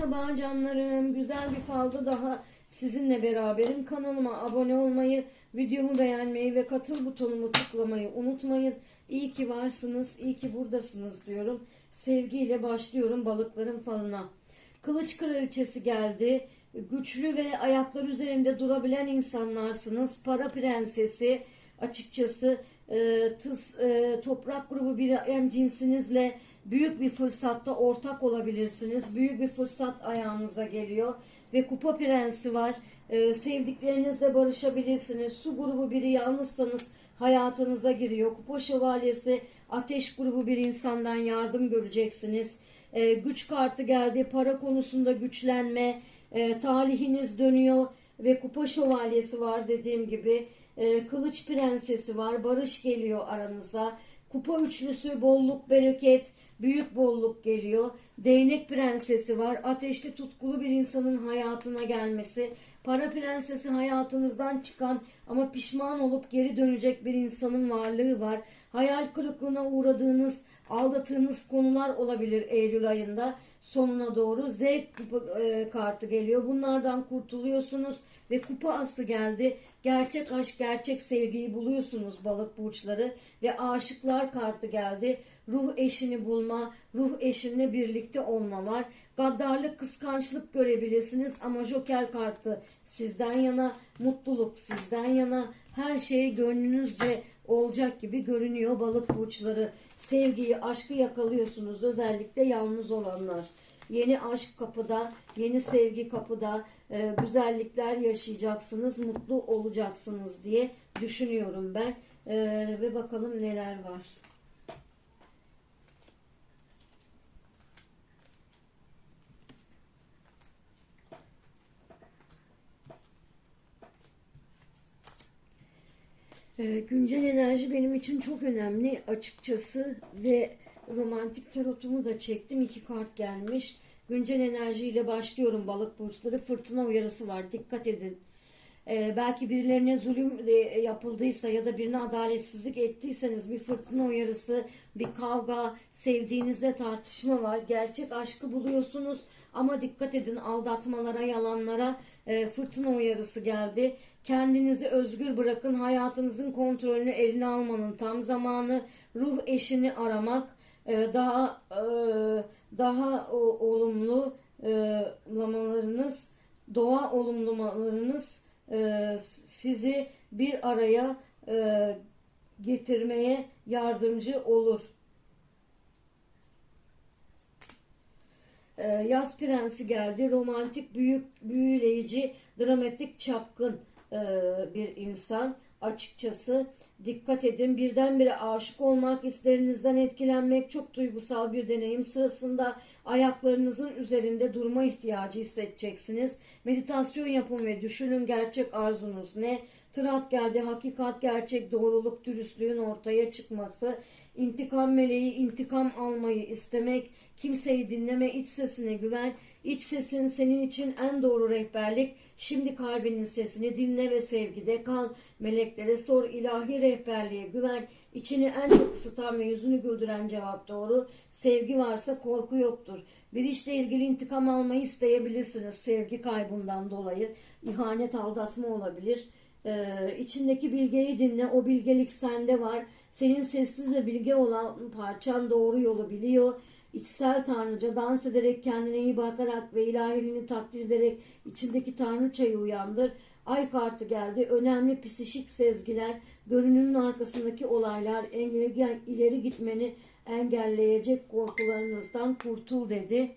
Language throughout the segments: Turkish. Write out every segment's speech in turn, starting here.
Merhaba canlarım. Güzel bir falda daha sizinle beraberim. Kanalıma abone olmayı, videomu beğenmeyi ve katıl butonumu tıklamayı unutmayın. İyi ki varsınız, iyi ki buradasınız diyorum. Sevgiyle başlıyorum balıkların falına. Kılıç kraliçesi geldi. Güçlü ve ayaklar üzerinde durabilen insanlarsınız. Para prensesi açıkçası e, tıs, e, toprak grubu bir em cinsinizle büyük bir fırsatta ortak olabilirsiniz. Büyük bir fırsat ayağınıza geliyor ve kupa prensi var. E, sevdiklerinizle barışabilirsiniz. Su grubu biri yalnızsanız hayatınıza giriyor. Kupa şövalyesi ateş grubu bir insandan yardım göreceksiniz. E, güç kartı geldi. Para konusunda güçlenme, e, talihiniz dönüyor ve kupa şövalyesi var dediğim gibi. E, kılıç prensesi var. Barış geliyor aranıza. Kupa üçlüsü bolluk bereket, büyük bolluk geliyor. Değnek prensesi var. Ateşli tutkulu bir insanın hayatına gelmesi. Para prensesi hayatınızdan çıkan ama pişman olup geri dönecek bir insanın varlığı var. Hayal kırıklığına uğradığınız, aldattığınız konular olabilir Eylül ayında sonuna doğru Z kupa, e, kartı geliyor. Bunlardan kurtuluyorsunuz ve kupa ası geldi. Gerçek aşk, gerçek sevgiyi buluyorsunuz balık burçları ve aşıklar kartı geldi. Ruh eşini bulma, ruh eşinle birlikte olma var. Gaddarlık, kıskançlık görebilirsiniz ama Joker kartı sizden yana, mutluluk sizden yana, her şey gönlünüzce olacak gibi görünüyor balık burçları. Sevgiyi, aşkı yakalıyorsunuz özellikle yalnız olanlar. Yeni aşk kapıda, yeni sevgi kapıda, e, güzellikler yaşayacaksınız, mutlu olacaksınız diye düşünüyorum ben. E, ve bakalım neler var. Ee, güncel enerji benim için çok önemli açıkçası ve romantik tarotumu da çektim. iki kart gelmiş. Güncel enerjiyle başlıyorum balık burçları. Fırtına uyarısı var. Dikkat edin. Ee, belki birilerine zulüm de yapıldıysa ya da birine adaletsizlik ettiyseniz bir fırtına uyarısı, bir kavga, sevdiğinizle tartışma var. Gerçek aşkı buluyorsunuz ama dikkat edin aldatmalara, yalanlara e, fırtına uyarısı geldi. Kendinizi özgür bırakın. Hayatınızın kontrolünü eline almanın tam zamanı. Ruh eşini aramak e, daha e, daha o, olumlu e, lamalarınız, doğa olumlamalarınız e, sizi bir araya e, getirmeye yardımcı olur. E, Yaz Prensi geldi. Romantik, büyük, büyüleyici, dramatik, çapkın e, bir insan. Açıkçası dikkat edin. Birdenbire aşık olmak, hislerinizden etkilenmek çok duygusal bir deneyim sırasında ayaklarınızın üzerinde durma ihtiyacı hissedeceksiniz. Meditasyon yapın ve düşünün gerçek arzunuz ne? Tırat geldi, hakikat, gerçek, doğruluk, dürüstlüğün ortaya çıkması, intikam meleği, intikam almayı istemek, kimseyi dinleme, iç sesine güven, iç sesin senin için en doğru rehberlik, şimdi kalbinin sesini dinle ve sevgide kal, meleklere sor, ilahi rehberliğe güven, içini en çok ısıtan ve yüzünü güldüren cevap doğru, sevgi varsa korku yoktur. Bir işle ilgili intikam almayı isteyebilirsiniz sevgi kaybından dolayı, ihanet, aldatma olabilir. Ee, içindeki bilgeyi dinle. O bilgelik sende var. Senin sessiz ve bilge olan parçan doğru yolu biliyor. İçsel tanrıca dans ederek kendine iyi bakarak ve ilahiliğini takdir ederek içindeki tanrıçayı uyandır. Ay kartı geldi. Önemli psişik sezgiler, görünümün arkasındaki olaylar, ileri, gitmeni engelleyecek korkularınızdan kurtul dedi.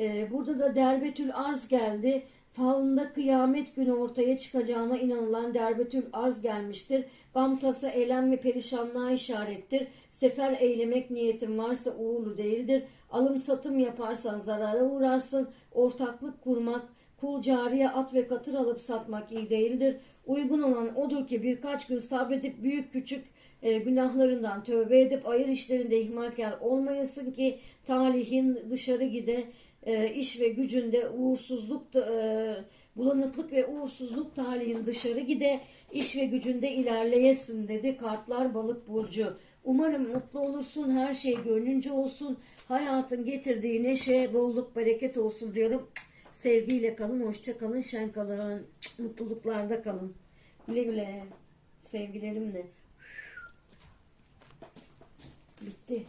Ee, burada da derbetül arz geldi. Falında kıyamet günü ortaya çıkacağına inanılan derbetül arz gelmiştir. Gam tasa, eylem ve perişanlığa işarettir. Sefer eylemek niyetin varsa uğurlu değildir. Alım satım yaparsan zarara uğrarsın. Ortaklık kurmak, kul cariye at ve katır alıp satmak iyi değildir. Uygun olan odur ki birkaç gün sabredip büyük küçük e, günahlarından tövbe edip ayır işlerinde ihmalkar olmayasın ki talihin dışarı gide e, iş ve gücünde uğursuzluk e, bulanıklık ve uğursuzluk talihin dışarı gide iş ve gücünde ilerleyesin dedi kartlar balık burcu Umarım mutlu olursun. Her şey gönlünce olsun. Hayatın getirdiği neşe, bolluk, bereket olsun diyorum. Sevgiyle kalın, hoşça kalın, şen kalın. Mutluluklarda kalın. Güle güle. Sevgilerimle. Bitti.